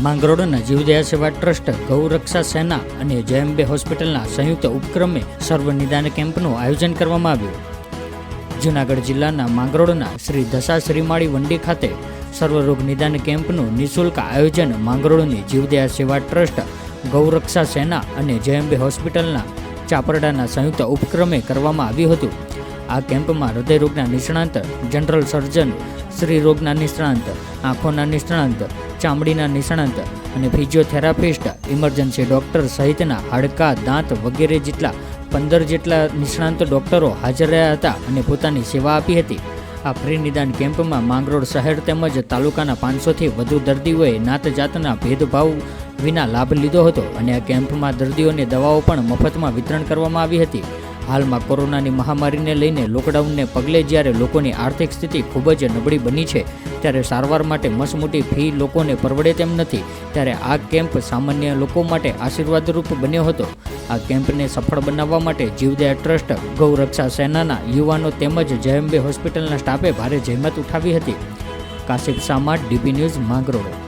માંગરોળના જીવદયા સેવા ટ્રસ્ટ ગૌરક્ષા સેના અને જયંબે હોસ્પિટલના સંયુક્ત ઉપક્રમે સર્વ નિદાન કેમ્પનું આયોજન કરવામાં આવ્યું. જૂનાગઢ જિલ્લાના માંગરોળના શ્રી દશા શ્રીમાળી વંડી ખાતે સર્વરોગ નિદાન કેમ્પનું નિઃશુલ્ક આયોજન માંગરોળની જીવદયા સેવા ટ્રસ્ટ ગૌરક્ષા સેના અને જયંબે હોસ્પિટલના ચાપરડાના સંયુક્ત ઉપક્રમે કરવામાં આવ્યું હતું. આ કેમ્પમાં હૃદયરોગના નિષ્ણાંત, જનરલ સર્જન સ્ત્રી રોગના નિષ્ણાંત, આંખોના નિષ્ણાંત ચામડીના નિષ્ણાંત અને ફિઝિયોથેરાપિસ્ટ, ઇમરજન્સી ડોક્ટર સહિતના હાડકા, દાંત વગેરે જેટલા પંદર જેટલા નિષ્ણાંત ડોક્ટરો હાજર રહ્યા હતા અને પોતાની સેવા આપી હતી. આ ફ્રી નિદાન કેમ્પમાં માંગરોળ શહેર તેમજ તાલુકાના પાંચસોથી વધુ દર્દીઓએ નાત જાતના ભેદભાવ વિના લાભ લીધો હતો અને આ કેમ્પમાં દર્દીઓને દવાઓ પણ મફતમાં વિતરણ કરવામાં આવી હતી. હાલમાં કોરોનાની મહામારીને લઈને લોકડાઉનને પગલે જ્યારે લોકોની આર્થિક સ્થિતિ ખૂબ જ નબળી બની છે, ત્યારે સારવાર માટે મસમોટી ફી લોકોને પરવડે તેમ નથી, ત્યારે આ કેમ્પ સામાન્ય લોકો માટે આશીર્વાદરૂપ બન્યો હતો. આ કેમ્પને સફળ બનાવવા માટે જીવદયા ટ્રસ્ટ, ગૌરક્ષા સેનાના યુવાનો તેમજ જયંબે હોસ્પિટલના સ્ટાફે ભારે જહેમત ઉઠાવી હતી. Kashif Samat, DP news Mangrol.